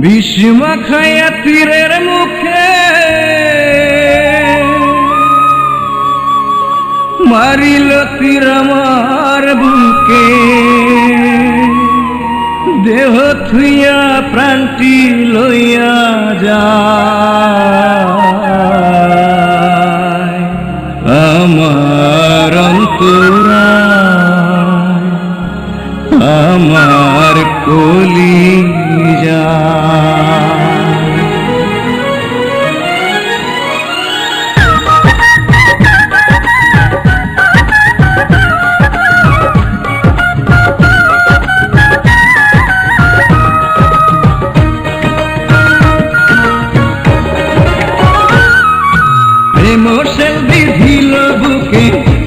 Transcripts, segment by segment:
ভীষ্মা খায়া তীরের মুখে মারিল তীর আমার বুকে। দেহ থুইয়া প্রাণটি লইয়া যায় অন্তরা আমার কলি যা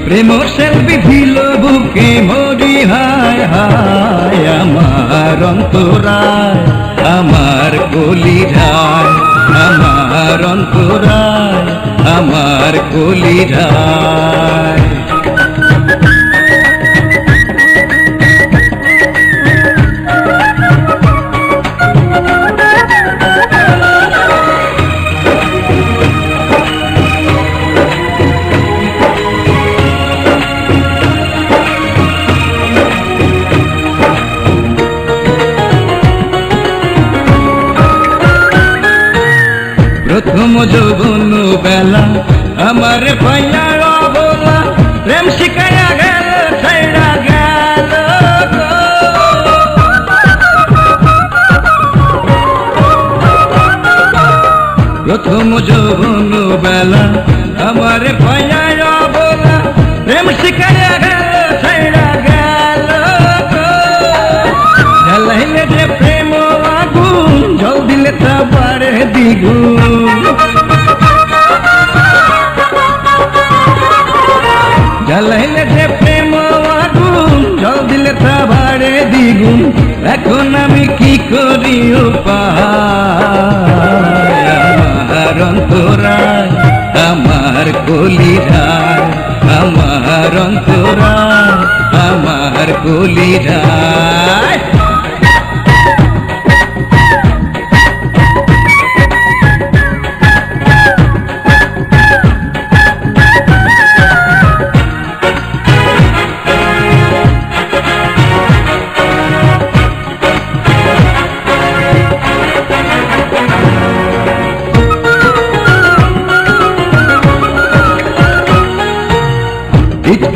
প্রেম সেলবি ভিল বুকে মরি, হায় হায়, আমার অন্তরায়, আমার কলি রায় আমার অন্তরায়, আমার কলি প্রথম যৌবন বেলা আমার পাইয়া অবলা, প্রেম শিখাইয়া গেল, ছাইড়া গেল। প্রথম যৌবন বেলা, আমার পাইয়া দ্বিগুণ জ্বালাইলে যে প্রেম আগুন জল দিলে তা বাড়ে দ্বিগুণ। এখন আমি কি করি আমার অন্তরায়, আমার কলিরায়, আমার অন্তরায়, আমার কলিরায়।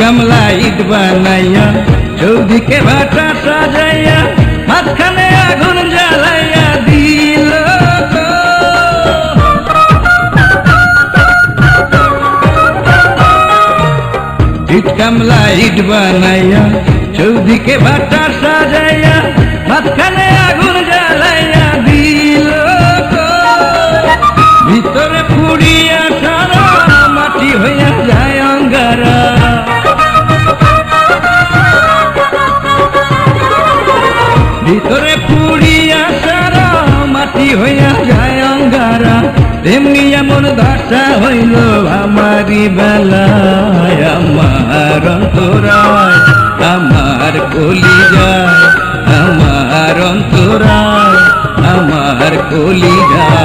কামলা ইট বানাইয়া, চৌদিকে ভাটা সাজাইয়া, মাঝখানে আগুন জ্বালাইয়া দিল। ইট কামলা ইট বানাইয়া, চৌদিকে ভাটা সাজাইয়া ভিতরে পুড়িয়া তারা মাটি হইয়া যায় অঙ্গারা। তেমনি এমন দশা হইল আমারি বেলায়, আমার অন্তরায়, আমার কলি যায় আমার অন্তরায়, আমার কলি যায়